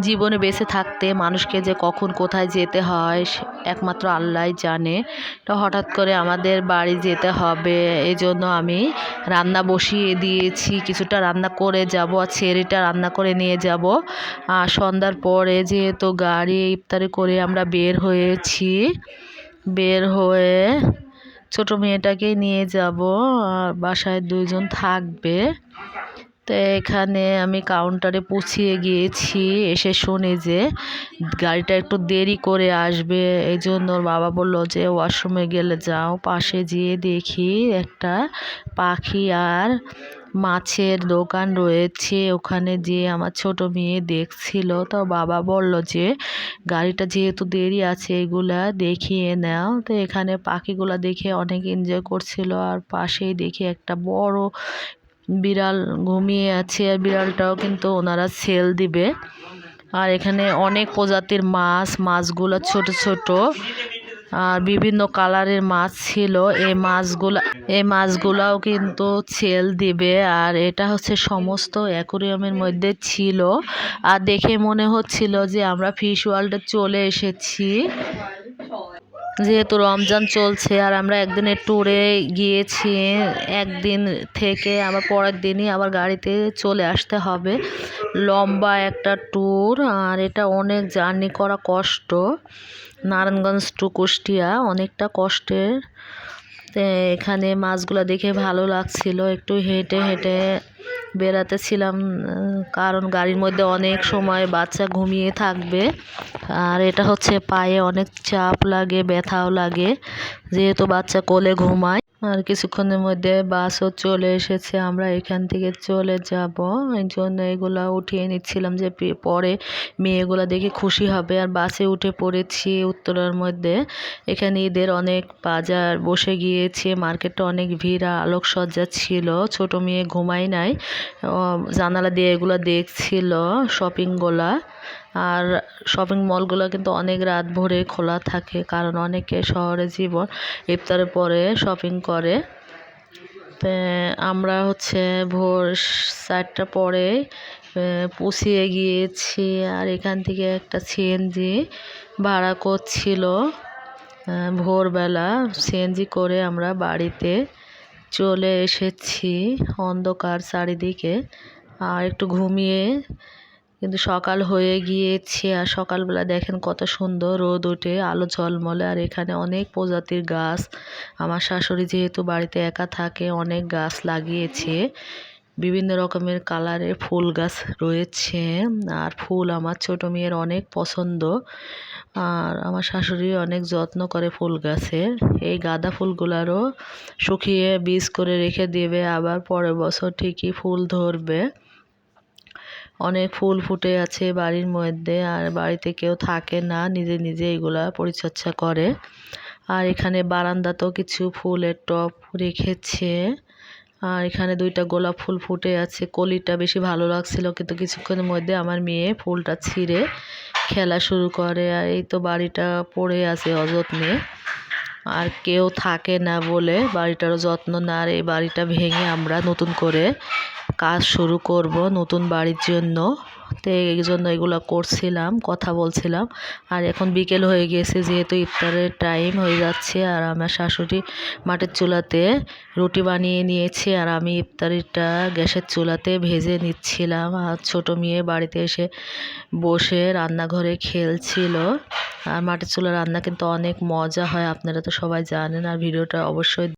জীবনে বেঁচে থাকতে মানুষকে যে কখন কোথায় যেতে হয় একমাত্র আল্লাহই জানে। তো হঠাৎ করে আমাদের বাড়ি যেতে হবে এই জন্য আমি রান্না বসিয়ে দিয়েছি। কিছুটা রান্না করে যাব, আর ছেড়িটা রান্না করে নিয়ে যাব। আর সন্ধ্যার পরে যেহেতু গাড়ি ইফতারি করে আমরা বের হয়েছি, বের হয়ে ছোট মেয়েটাকে নিয়ে যাব। আর বাসায় দুইজন থাকবে। এখানে আমি কাউন্টারে পৌঁছিয়ে গিয়েছি। এসে শুনি যে, গাড়িটা একটু দেরি করে আসবে। এই জন্য ওর বাবা বলল যে ওয়াশরুমে গেলে যাও। পাশে যেয়ে দেখি একটা পাখি আর মাছের দোকান রয়েছে। ওখানে যেয়ে আমার ছোট মেয়ে দেখছিল। তো বাবা বলল যে, গাড়িটা যেহেতু দেরি আছে, এগুলা দেখিয়ে নাও। তো এখানে পাখিগুলা দেখে অনেক এনজয় করছিল। আর পাশেই দেখি একটা বড় বিড়াল ঘুমিয়ে আছে, আর বিড়ালটাও কিন্তু ওনারা সেল দিবে। আর এখানে অনেক প্রজাতির মাছ, মাছগুলো ছোট ছোট, আর বিভিন্ন কালারের মাছ ছিল। এই মাছগুলা এই মাছগুলাও কিন্তু ছেল দিবে, আর এটা হচ্ছে সমস্ত অ্যাকোরিয়ামের মধ্যে ছিল। আর দেখে মনে হচ্ছিল যে আমরা ফিশ ওয়ার্ল্ডে চলে এসেছি। যেহেতু রমজান চলছে আর আমরা একদিনের ট্যুরে গিয়েছি, একদিন থেকে আবার পরের দিনই আবার গাড়িতে চলে আসতে হবে। লম্বা একটা ট্যুর আর এটা অনেক জার্নি করা কষ্ট। নারায়ণগঞ্জ টু কুষ্টিয়া অনেকটা কষ্টের। এখানে মাছগুলো দেখে ভালো লাগছিল, একটু হেঁটে হেঁটে বেড়াতে ছিলাম কারণ গাড়ির মধ্যে অনেক সময় বাচ্চা ঘুমিয়ে থাকবে। আর এটা হচ্ছে পায়ে অনেক চাপ লাগে, ব্যথাও লাগে। যেহেতু বাচ্চা কোলে ঘুমায় আর কিছুক্ষণের মধ্যে বাসও চলে এসেছে, আমরা এখান থেকে চলে যাব। এই জন্য এগুলা উঠিয়ে নিচ্ছিলাম যে পরে মেয়েগুলা দেখে খুশি হবে। আর বাসে উঠে পড়েছি উত্তরার মধ্যে। এখানে ঈদের অনেক বাজার বসে গিয়েছে, মার্কেটটা অনেক ভিড়, আলোকসজ্জা ছিল। ছোট মেয়ে ঘুমাই নাই। জানালা দিয়ে এগুলো দেখছিল শপিংগুলা। আর শপিং মলগুলো কিন্তু অনেক রাত ভরে খোলা থাকে, কারণ অনেকে শহরে জীবন ইফতারের পরে শপিং করে। আমরা হচ্ছে ভোর চারটা পরে পুষিয়ে গিয়েছি আর এখান থেকে একটা সিএনজি ভাড়া করছিল। ভোরবেলা সিএনজি করে আমরা বাড়িতে চলে এসেছি অন্ধকার চারিদিকে। আর একটু ঘুমিয়ে কিন্তু সকাল হয়ে গিয়েছে আর সকালবেলা দেখেন কত সুন্দর রোদ ওঠে, আলো ঝলমলে। আর এখানে অনেক প্রজাতির গাছ। আমার শাশুড়ি যেহেতু বাড়িতে একা থাকে, অনেক গাছ লাগিয়েছে। বিভিন্ন রকমের কালারের ফুল গাছ রয়েছে। আর ফুল আমার ছোট মেয়ের অনেক পছন্দ। আর আমার শাশুড়ি অনেক যত্ন করে ফুল গাছের এই গাঁদা ফুলগুলারও শুকিয়ে বীজ করে রেখে দেবে, আবার পরের বছর ঠিকই ফুল ধরবে। অনেক ফুল ফুটে আছে বাড়ির মধ্যে আর বাড়িতে কেউ থাকে না, নিজে নিজে এগুলা পরিচর্যা করে। আর এখানে বারান্দাতেও কিছু ফুলের টব রেখেছে। আর এখানে দুইটা গোলাপ ফুল ফুটে আছে। কলিটা বেশি ভালো লাগছিল কিন্তু কিছুক্ষণের মধ্যে আমার মেয়ে ফুলটা ছিঁড়ে খেলা শুরু করে। আর এই তো বাড়িটা পড়ে আছে অযত্নে। আর কেউ থাকে না বলে বাড়িটারও যত্ন না আর এই বাড়িটা ভেঙে আমরা নতুন করে কাজ শুরু করব নতুন বাড়ির জন্য। তো এই জন্য এগুলো করছিলাম, কথা বলছিলাম। আর এখন বিকেল হয়ে গেছে, যেহেতু ইফতারের টাইম হয়ে যাচ্ছে, আর আমার শাশুড়ি মাটির চুলাতে রুটি বানিয়ে নিয়েছে, আর আমি ইফতারিটা গ্যাসের চুলাতে ভেজে নিচ্ছিলাম। আর ছোটো মেয়ে বাড়িতে এসে বসে রান্নাঘরে খেলছিল। আর মাটির চুলা রান্না কিন্তু অনেক মজা হয়, আপনারা তো সবাই জানেন, আর ভিডিওটা অবশ্যই